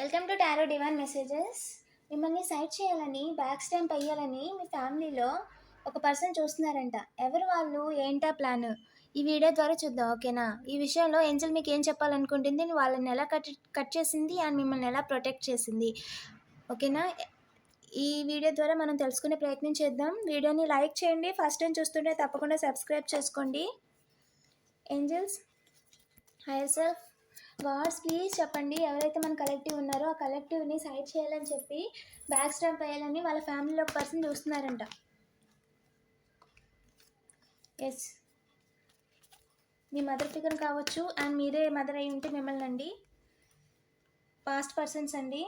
Welcome to tarot divine messages మిమ్మల్ని side చేయాలని back stab అయ్యాలని మీ ఫ్యామిలీలో ఒక పర్సన్ చూస్తున్నారంట. ఎవరు వాళ్ళు? ఏంటా ప్లాన్ ఈ వీడియో ద్వారా చూద్దాం ఓకేనా ఈ విషయంలో ఏంజల్ మీకు ఏం చెప్పాలనుకుంటుంది? వాళ్ళని ఎలా కట్ కట్ చేసింది? అండ్ మిమ్మల్ని ఎలా ప్రొటెక్ట్ చేసింది? ఓకేనా ఈ వీడియో ద్వారా మనం తెలుసుకునే ప్రయత్నం చేద్దాం. వీడియోని లైక్ చేయండి. ఫస్ట్ టైం చూస్తుంటే తప్పకుండా సబ్స్క్రైబ్ చేసుకోండి. Angels higher self words please చెప్పండి ఎవరైతే మన కలెక్టివ్ ఉన్నారో ఆ కలెక్టివ్ని సైడ్ చేయాలని చెప్పి బ్యాక్ స్టాంప్ వేయాలని వాళ్ళ ఫ్యామిలీలో ఒక పర్సన్ చూస్తున్నారంట. ఎస్ మీ మదర్ ఫిగర్ కావచ్చు అండ్ మీరే మదర్ అయి ఉంటే మిమ్మల్ని అండి. పాస్ట్ పర్సన్స్ అండి.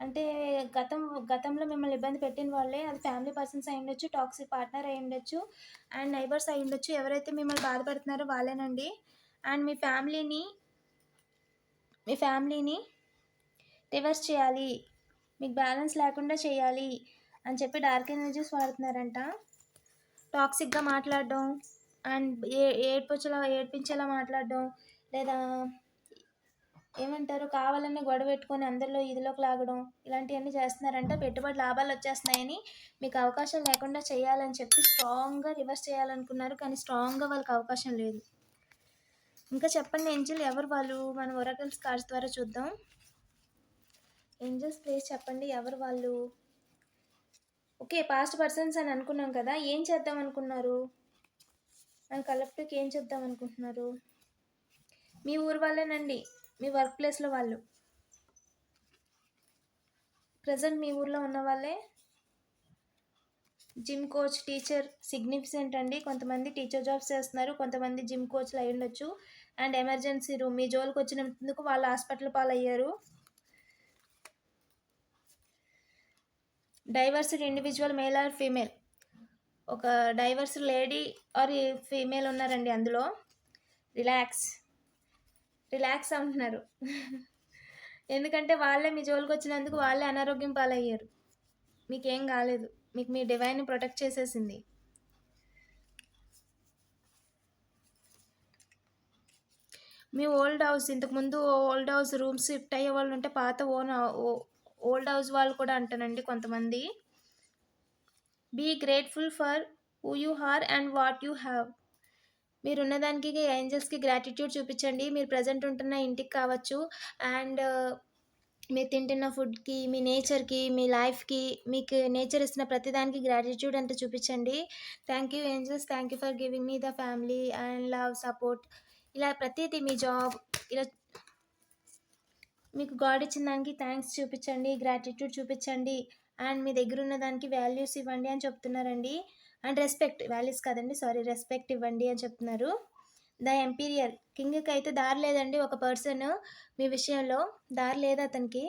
అంటే గతం గతంలో మిమ్మల్ని ఇబ్బంది పెట్టిన వాళ్ళే అది ఫ్యామిలీ పర్సన్స్ అయి ఉండొచ్చు టాక్సిక్ పార్ట్నర్ అయి ఉండొచ్చు అండ్ నైబర్స్ అయి ఉండొచ్చు. ఎవరైతే మిమ్మల్ని బాధపడుతున్నారో వాళ్ళేనండి. అండ్ మీ ఫ్యామిలీని మీ ఫ్యామిలీని రివర్స్ చేయాలి. మీకు బ్యాలెన్స్ లేకుండా చేయాలి అని చెప్పి డార్క్ ఎనర్జీస్ వాడుతున్నారంట. టాక్సిక్గా మాట్లాడడం అండ్ ఏ ఏడ్పించేలా ఏడ్పించేలా మాట్లాడడం లేదా ఏమంటారు? కావాలని గొడవ పెట్టుకొని అందరిలో ఇదిలోకి లాగడం ఇలాంటివన్నీ చేస్తున్నారంట. పెట్టుబడి లాభాలు వచ్చేస్తున్నాయని మీకు అవకాశం లేకుండా చేయాలని చెప్పి స్ట్రాంగ్గా రివర్స్ చేయాలనుకున్నారు కానీ స్ట్రాంగ్గా వాళ్ళకి అవకాశం లేదు. ఇంకా చెప్పండి ఏంజిల్ ఎవరు వాళ్ళు? మన ఒరకల్స్ కార్డ్స్ ద్వారా చూద్దాం. ఏంజల్స్ ప్లేస్ చెప్పండి ఎవరు వాళ్ళు? ఓకే పాస్ట్ పర్సన్స్ అని అనుకున్నాం కదా ఏం చేద్దాం అనుకున్నారు? మన కలెక్టివ్కి ఏం చేద్దాం అనుకుంటున్నారు? మీ ఊరు వాళ్ళేనండి మీ వర్క్ ప్లేస్లో వాళ్ళు. ప్రజెంట్ మీ ఊర్లో ఉన్న వాళ్ళే? జిమ్ కోచ్ టీచర్ సిగ్నిఫికెంట్ అండి. కొంతమంది టీచర్ జాబ్స్ చేస్తున్నారు కొంతమంది జిమ్ కోచ్లు అయి ఉండొచ్చు. And emergency room. మీ జోలికి వచ్చినందుకు వాళ్ళు హాస్పిటల్ పాలయ్యారు. Divorced individual male or female. ఒక డైవర్స్ లేడీ ఆర్ ఫీమేల్ ఉన్నారండి అందులో. రిలాక్స్. రిలాక్స్ అంటున్నారు. ఎందుకంటే వాళ్ళే మీ జోలికి వచ్చినందుకు వాళ్ళే అనారోగ్యం పాలయ్యారు. మీకేం కాలేదు. మీకు మీ డివైన్ ప్రొటెక్ట్ చేసేసింది. మీ ఓల్డ్ హౌస్ ఇంతకుముందు ఓల్డ్ హౌస్ రూమ్స్ షిఫ్ట్ అయ్యే వాళ్ళు ఉంటే పాత ఓన్ ఓల్డ్ హౌస్ వాళ్ళు కూడా అంటానండి కొంతమంది. Be grateful for who you are and what you have. మీరు ఉన్నదానికి ఏంజల్స్కి గ్రాటిట్యూడ్ చూపించండి. మీరు ప్రజెంట్ ఉంటున్న ఇంటికి కావచ్చు. అండ్ మీరు తింటున్న ఫుడ్కి మీ నేచర్కి మీ లైఫ్కి మీకు నేచర్ ఇస్తున్న ప్రతిదానికి గ్రాటిట్యూడ్ అంటే చూపించండి. Thank you angels. Thank you for giving me the family and love support. ఇలా ప్రతిదీ మీ జాబ్ ఇలా మీకు గాడ్ ఇచ్చిన దానికి థ్యాంక్స్ చూపించండి గ్రాటిట్యూడ్ చూపించండి. అండ్ మీ దగ్గర ఉన్న దానికి వాల్యూస్ ఇవ్వండి అని చెప్తున్నారండి. అండ్ రెస్పెక్ట్ వాల్యూస్ కాదండి సారీ రెస్పెక్ట్ ఇవ్వండి అని చెప్తున్నారు. ద ఎంపీరియర్ కింగ్కి అయితే దారి లేదండి ఒక పర్సన్ మీ విషయంలో దారి లేదు అతనికి.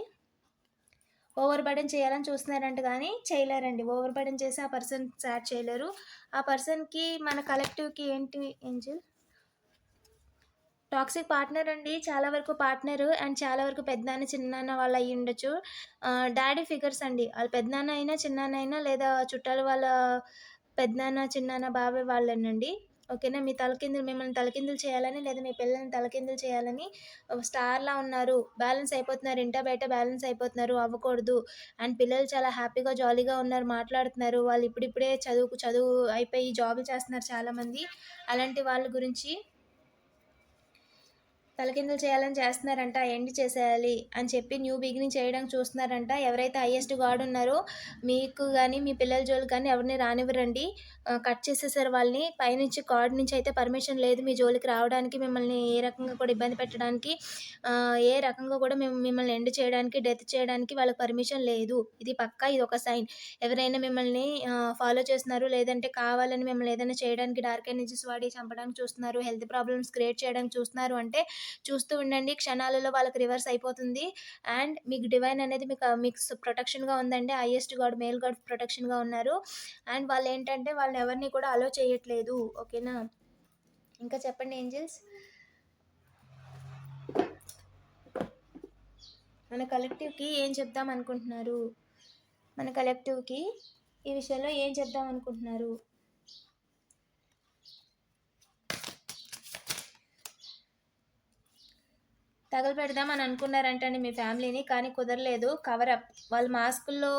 ఓవర్ బర్డెన్ చేయాలని చూస్తున్నారంట కానీ చేయలేరండి. ఓవర్ బర్డెన్ చేసి ఆ పర్సన్ సాడ్ చేయలేరు. ఆ పర్సన్కి మన కలెక్టివ్కి ఏంటి ఏంజిల్? టాక్సిక్ పార్ట్నర్ అండి. చాలా వరకు పార్ట్నర్ అండ్ చాలా వరకు పెద్దనాన్న చిన్నాన్న వాళ్ళు అయ్యి ఉండొచ్చు. డాడీ ఫిగర్స్ అండి. వాళ్ళ పెద్దనాన్న అయినా చిన్నాన్న అయినా లేదా చుట్టాలు వాళ్ళ పెద్దనాన్న చిన్నాన్న బాబాయ్ వాళ్ళేనండి. ఓకేనా? మీ తలకిందులు మిమ్మల్ని తలకిందులు చేయాలని లేదా మీ పిల్లల్ని తలకిందులు చేయాలని స్టార్లా ఉన్నారు. బ్యాలెన్స్ అయిపోతున్నారు. ఇంట బయట బ్యాలెన్స్ అయిపోతున్నారు. అవ్వకూడదు. అండ్ పిల్లలు చాలా హ్యాపీగా జాలీగా ఉన్నారు. మాట్లాడుతున్నారు. వాళ్ళు ఇప్పుడిప్పుడే చదువుకు చదువు అయిపోయి జాబులు చేస్తున్నారు చాలామంది. అలాంటి వాళ్ళ గురించి తలకిందులు చేయాలని చేస్తున్నారంట ఎండ్ చేసేయాలి అని చెప్పి న్యూ బిగినింగ్ చేయడానికి చూస్తున్నారంట. ఎవరైతే హయ్యెస్ట్ గాడ్ ఉన్నారో మీకు కానీ మీ పిల్లల జోలికి కానీ ఎవరిని రానివ్వరండి. కట్ చేసేసారు వాళ్ళని. పైనుంచి గాడ్ నుంచి అయితే పర్మిషన్ లేదు మీ జోలికి రావడానికి మిమ్మల్ని ఏ రకంగా కూడా ఇబ్బంది పెట్టడానికి ఏ రకంగా కూడా మేము మిమ్మల్ని ఎండ్ చేయడానికి డెత్ చేయడానికి వాళ్ళకి పర్మిషన్ లేదు. ఇది పక్కా ఇది ఒక సైన్. ఎవరైనా మిమ్మల్ని ఫాలో చేస్తున్నారు లేదంటే కావాలని మిమ్మల్ని ఏదైనా చేయడానికి డార్క్ ఎనర్జీస్ వాడి చంపడానికి చూస్తున్నారు హెల్త్ ప్రాబ్లమ్స్ క్రియేట్ చేయడానికి చూస్తున్నారు అంటే చూస్తూ ఉండండి. క్షణాలలో వాళ్ళకి రివర్స్ అయిపోతుంది. అండ్ మీకు డివైన్ అనేది మీకు మీకు ప్రొటెక్షన్గా ఉందండి. హైయెస్ట్ గాడ్ మేల్ గాడ్ ప్రొటెక్షన్గా ఉన్నారు. అండ్ వాళ్ళు ఏంటంటే వాళ్ళని ఎవరిని కూడా అలో చేయట్లేదు. ఓకేనా? ఇంకా చెప్పండి ఏంజల్స్? మన కలెక్టివ్కి ఏం చెప్దాం అనుకుంటున్నారు? మన కలెక్టివ్కి ఈ విషయంలో ఏం చెప్దాం అనుకుంటున్నారు? తగలపెడదాం అని అనుకున్నారంటండి మీ ఫ్యామిలీని కానీ కుదరలేదు. Cover up. వాళ్ళు మాస్కుల్లో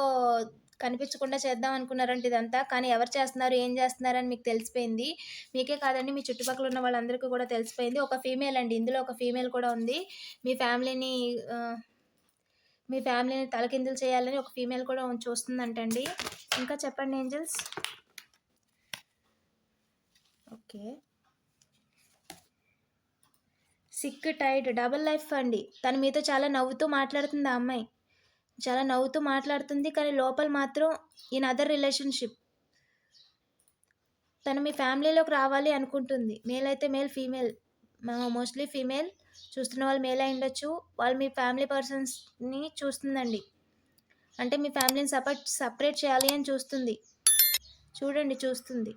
కనిపించకుండా చేద్దాం అనుకున్నారంట ఇదంతా కానీ ఎవరు చేస్తున్నారు ఏం చేస్తున్నారని మీకు తెలిసిపోయింది. మీకే కాదండి మీ చుట్టుపక్కల ఉన్న వాళ్ళందరికీ కూడా తెలిసిపోయింది. ఒక ఫీమేల్ అండి ఇందులో ఒక ఫీమేల్ కూడా ఉంది. మీ ఫ్యామిలీని మీ ఫ్యామిలీని తలకిందులు చేయాలని ఒక ఫీమేల్ కూడా చూస్తుందంటండి. ఇంకా చెప్పండి ఏంజల్స్? ఓకే. సిక్ టైడ్ డబుల్ లైఫ్ అండి. తను మీతో చాలా నవ్వుతూ మాట్లాడుతుంది ఆ అమ్మాయి. చాలా నవ్వుతూ మాట్లాడుతుంది కానీ లోపల మాత్రం ఇన్ అదర్ రిలేషన్షిప్. తను మీ ఫ్యామిలీలోకి రావాలి అనుకుంటుంది. మేల్ అయితే మేల్ ఫీమేల్. Mostly female. చూస్తున్న వాళ్ళు మేల్ అయి ఉండొచ్చు. వాళ్ళు మీ ఫ్యామిలీ పర్సన్స్ని చూస్తుందండి. అంటే మీ ఫ్యామిలీని సపరేట్ సపరేట్ చేయాలి అని చూస్తుంది. చూడండి చూస్తుంది.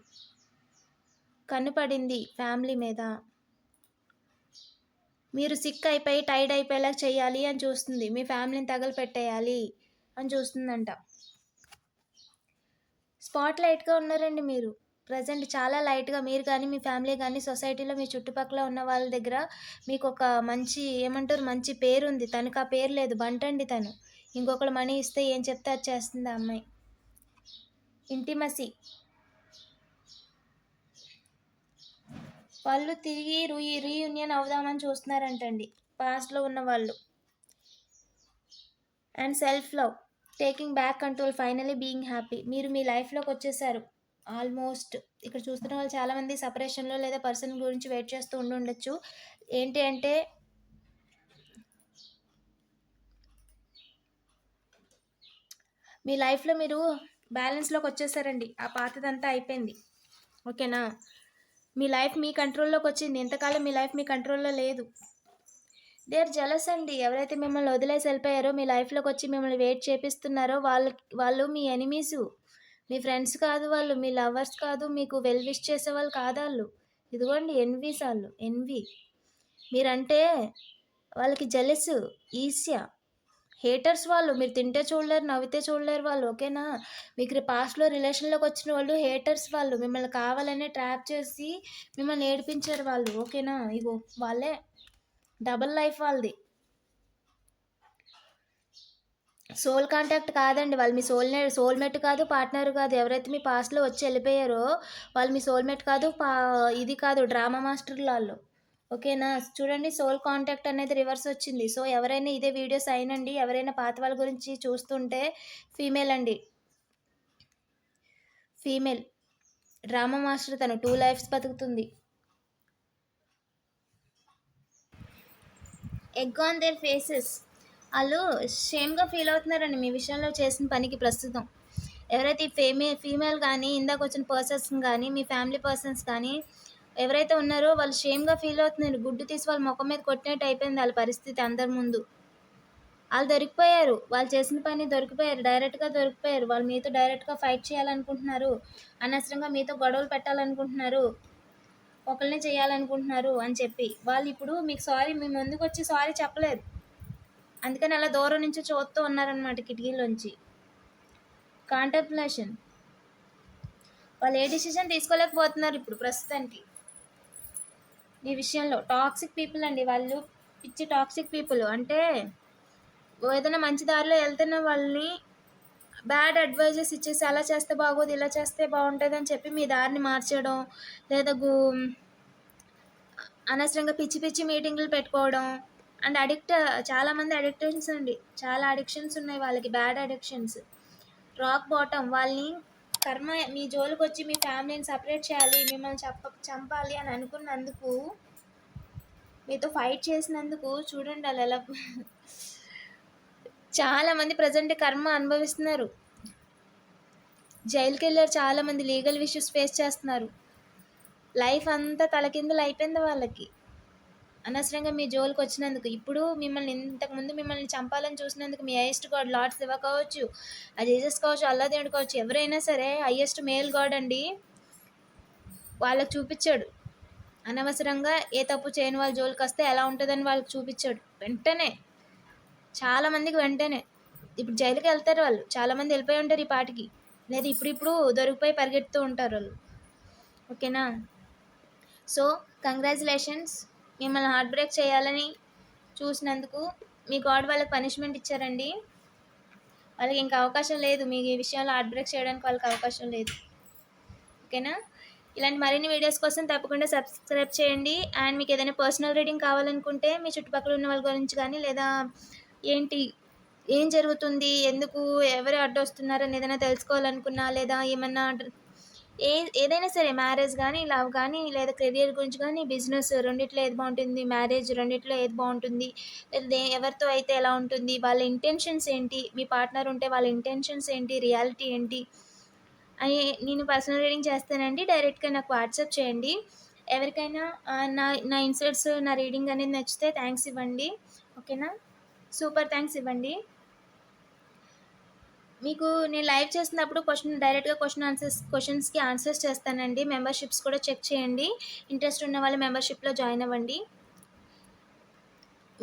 కన్ను పడింది ఫ్యామిలీ మీద. మీరు సిక్ అయిపోయి టైడ్ అయిపోయేలా చేయాలి అని చూస్తుంది. మీ ఫ్యామిలీని తగలు పెట్టేయాలి అని చూస్తుందంట. స్పాట్ లైట్గా ఉన్నారండి మీరు. ప్రజెంట్ చాలా లైట్గా మీరు కానీ మీ ఫ్యామిలీ కానీ సొసైటీలో మీ చుట్టుపక్కల ఉన్న వాళ్ళ దగ్గర మీకు ఒక మంచి ఏమంటారు మంచి పేరు ఉంది. తనకు ఆ పేరు లేదు. బంటండి తను. ఇంకొకరు మనీ ఇస్తే ఏం చెప్తే అది చేస్తుంది ఆ అమ్మాయి. ఇంటిమసి. వాళ్ళు తిరిగి రీ రీయూనియన్ అవుదామని చూస్తున్నారంటండి. పాస్ట్లో ఉన్న వాళ్ళు. And self love taking back control finally being happy మీరు మీ లైఫ్లోకి వచ్చేసారు. ఆల్మోస్ట్ ఇక్కడ చూస్తున్న వాళ్ళు చాలామంది సపరేషన్లో లేదా పర్సన్ గురించి వెయిట్ చేస్తూ ఉండి ఉండొచ్చు. ఏంటి అంటే మీ లైఫ్లో మీరు బ్యాలెన్స్లోకి వచ్చేసారండి. ఆ పాతదంతా అయిపోయింది. ఓకేనా మీ లైఫ్ మీ కంట్రోల్లోకి వచ్చింది. ఎంతకాలం మీ లైఫ్ మీ కంట్రోల్లో లేదు. దే ఆర్ జలస్ అండి ఎవరైతే మిమ్మల్ని వదిలేసి వెళ్ళిపోయారో మీ లైఫ్లోకి వచ్చి మిమ్మల్ని వెయిట్ చేపిస్తున్నారో వాళ్ళు వాళ్ళు మీ ఎనిమీసు మీ ఫ్రెండ్స్ కాదు వాళ్ళు మీ లవర్స్ కాదు మీకు వెల్ విష్ చేసే వాళ్ళు కాదు వాళ్ళు ఇదిగోండి ఎన్వీస్ వాళ్ళు ఎన్వి మీరంటే వాళ్ళకి జలసు ఈస్యా హేటర్స్ వాళ్ళు మీరు తింటే చూడలేరు నవ్వితే చూడలేరు వాళ్ళు ఓకేనా? మీకు పాస్ట్లో రిలేషన్లోకి వచ్చిన వాళ్ళు హేటర్స్ వాళ్ళు మిమ్మల్ని కావాలనే ట్రాప్ చేసి మిమ్మల్ని ఏడిపించారు వాళ్ళు ఓకేనా? ఇగో వాళ్ళే డబల్ లైఫ్ వాళ్ళది. సోల్ కాంటాక్ట్ కాదండి వాళ్ళు మీ సోల్ సోల్మేట్ కాదు పార్ట్నర్ కాదు ఎవరైతే మీ పాస్ట్లో వచ్చి వెళ్ళిపోయారో వాళ్ళు మీ సోల్మేట్ కాదు పా ఇది కాదు డ్రామా మాస్టర్ వాళ్ళు. ఓకేనా? చూడండి సోల్ కాంటాక్ట్ అనేది రివర్స్ వచ్చింది. సో ఎవరైనా ఇదే వీడియోస్ అయినండి ఎవరైనా పాత వాళ్ళ గురించి చూస్తుంటే ఫీమేల్ అండి. ఫీమేల్ డ్రామా మాస్టర్ తను టూ లైఫ్స్ బతుకుతుంది. ఎగ్ ఆన్ దేర్ ఫేసెస్ వాళ్ళు షేమ్గా ఫీల్ అవుతున్నారండి మీ విషయంలో చేసిన పనికి ప్రస్తుతం. ఎవరైతే ఈ ఫేమే ఫీమేల్ కానీ ఇందాక వచ్చిన పర్సన్స్ కానీ మీ ఫ్యామిలీ పర్సన్స్ కానీ ఎవరైతే ఉన్నారో వాళ్ళు షేమ్గా ఫీల్ అవుతున్నారు. గుడ్డు తీసి వాళ్ళ ముఖం మీద కొట్టినట్టు అయిపోయింది వాళ్ళ పరిస్థితి అందరి ముందు. వాళ్ళు దొరికిపోయారు. వాళ్ళు చేసిన పని దొరికిపోయారు. డైరెక్ట్గా దొరికిపోయారు. వాళ్ళు మీతో డైరెక్ట్గా ఫైట్ చేయాలనుకుంటున్నారు. అనవసరంగా మీతో గొడవలు పెట్టాలనుకుంటున్నారు. ఒకరిని చేయాలనుకుంటున్నారు అని చెప్పి. వాళ్ళు ఇప్పుడు మీకు సారీ మీ ముందుకు వచ్చి సారీ చెప్పలేదు. అందుకని అలా దూరం నుంచి చూస్తూ ఉన్నారనమాట కిటికీలోంచి కాంటంప్లేషన్ వాళ్ళు ఏ డిసిషన్ తీసుకోలేకపోతున్నారు ఇప్పుడు ప్రస్తుతానికి. ఈ విషయంలో. టాక్సిక్ పీపుల్ అండి వాళ్ళు. పిచ్చి టాక్సిక్ పీపుల్ అంటే ఏదైనా మంచి దారిలో వెళ్తున్న వాళ్ళని బ్యాడ్ అడ్వైజెస్ ఇచ్చేసి అలా చేస్తే బాగోదు ఇలా చేస్తే బాగుంటుంది అని చెప్పి మీ దారిని మార్చడం లేదా గు అనవసరంగా పిచ్చి పిచ్చి మీటింగ్లు పెట్టుకోవడం. అండ్ అడిక్ట్ చాలామంది అడిక్షన్స్ అండి. చాలా అడిక్షన్స్ ఉన్నాయి వాళ్ళకి బ్యాడ్ అడిక్షన్స్ రాక్ బాటమ్ వాళ్ళని కర్మ మీ జోలికి వచ్చి మీ ఫ్యామిలీని సపరేట్ చేయాలి మిమ్మల్ని చంప చంపాలి అని అనుకున్నందుకు మీతో ఫైట్ చేసినందుకు చూడండి అలా ఎలా చాలామంది ప్రజెంట్ కర్మ అనుభవిస్తున్నారు. జైలుకి వెళ్ళారు చాలామంది లీగల్ ఇష్యూస్ ఫేస్ చేస్తున్నారు. లైఫ్ అంతా తలకిందులు అయిపోయింది వాళ్ళకి. అనవసరంగా మీ జోలికి వచ్చినందుకు ఇప్పుడు మిమ్మల్ని ఇంతకుముందు మిమ్మల్ని చంపాలని చూసినందుకు మీ హైయెస్ట్ గాడ్ లార్డ్ శివ కావచ్చు ఆ జీసస్ కావచ్చు అల్లాదేవుడు కావచ్చు ఎవరైనా సరే హైయెస్ట్ మేల్ గాడ్ అండి వాళ్ళకి చూపించాడు. అనవసరంగా ఏ తప్పు చేయని వాళ్ళ జోలికి వస్తే ఎలా ఉంటుందని వాళ్ళకి చూపించాడు. వెంటనే చాలామందికి వెంటనే ఇప్పుడు జైలుకి వెళ్తారు వాళ్ళు చాలామంది వెళ్ళిపోయి ఉంటారు ఈ పాటికి లేదా ఇప్పుడిప్పుడు దొరికిపోయి పరిగెడుతూ ఉంటారు వాళ్ళు. ఓకేనా? సో కంగ్రాచులేషన్స్ మిమ్మల్ని హార్ట్ బ్రేక్ చేయాలని చూసినందుకు మీ గాడ్ వాళ్ళకి పనిష్మెంట్ ఇచ్చారండి. వాళ్ళకి ఇంకా అవకాశం లేదు. మీ ఈ విషయంలో హార్ట్ బ్రేక్ చేయడానికి వాళ్ళకి అవకాశం లేదు. ఓకేనా ఇలాంటి మరిన్ని వీడియోస్ కోసం తప్పకుండా సబ్స్క్రైబ్ చేయండి. అండ్ మీకు ఏదైనా పర్సనల్ రీడింగ్ కావాలనుకుంటే మీ చుట్టుపక్కల ఉన్న వాళ్ళ గురించి కానీ లేదా ఏంటి ఏం జరుగుతుంది ఎందుకు ఎవరు అడ్డొస్తున్నారని ఏదైనా తెలుసుకోవాలనుకున్నా లేదా ఏమన్నా ఏ ఏదైనా సరే మ్యారేజ్ కానీ లవ్ కానీ లేదా కెరియర్ గురించి కానీ బిజినెస్ రెండిట్లో ఏది బాగుంటుంది మ్యారేజ్ రెండిట్లో ఏది బాగుంటుంది ఎవరితో అయితే ఎలా ఉంటుంది వాళ్ళ ఇంటెన్షన్స్ ఏంటి మీ పార్ట్నర్ ఉంటే వాళ్ళ ఇంటెన్షన్స్ ఏంటి రియాలిటీ ఏంటి అని నేను పర్సనల్ రీడింగ్ చేస్తానండి. డైరెక్ట్గా నాకు వాట్సాప్ చేయండి. ఎవరికైనా నా నా ఇన్సర్ట్స్ నా రీడింగ్ అనేది నచ్చితే థ్యాంక్స్ ఇవ్వండి. ఓకేనా సూపర్ థ్యాంక్స్ ఇవ్వండి. మీకు నేను లైవ్ చేస్తున్నప్పుడు క్వశ్చన్ డైరెక్ట్గా క్వశ్చన్ ఆన్సర్స్ క్వశ్చన్స్కి ఆన్సర్స్ చేస్తానండి. మెంబర్షిప్స్ కూడా చెక్ చేయండి. ఇంట్రెస్ట్ ఉన్న వాళ్ళు మెంబర్షిప్లో జాయిన్ అవ్వండి.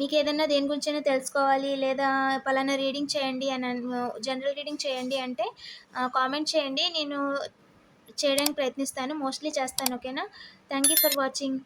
మీకు ఏదైనా దేని గురించైనా తెలుసుకోవాలి లేదా పలానా రీడింగ్ చేయండి అని జనరల్ రీడింగ్ చేయండి అంటే కామెంట్ చేయండి. నేను చేయడానికి ప్రయత్నిస్తాను. మోస్ట్లీ చేస్తాను ఓకేనా? Thank you for watching.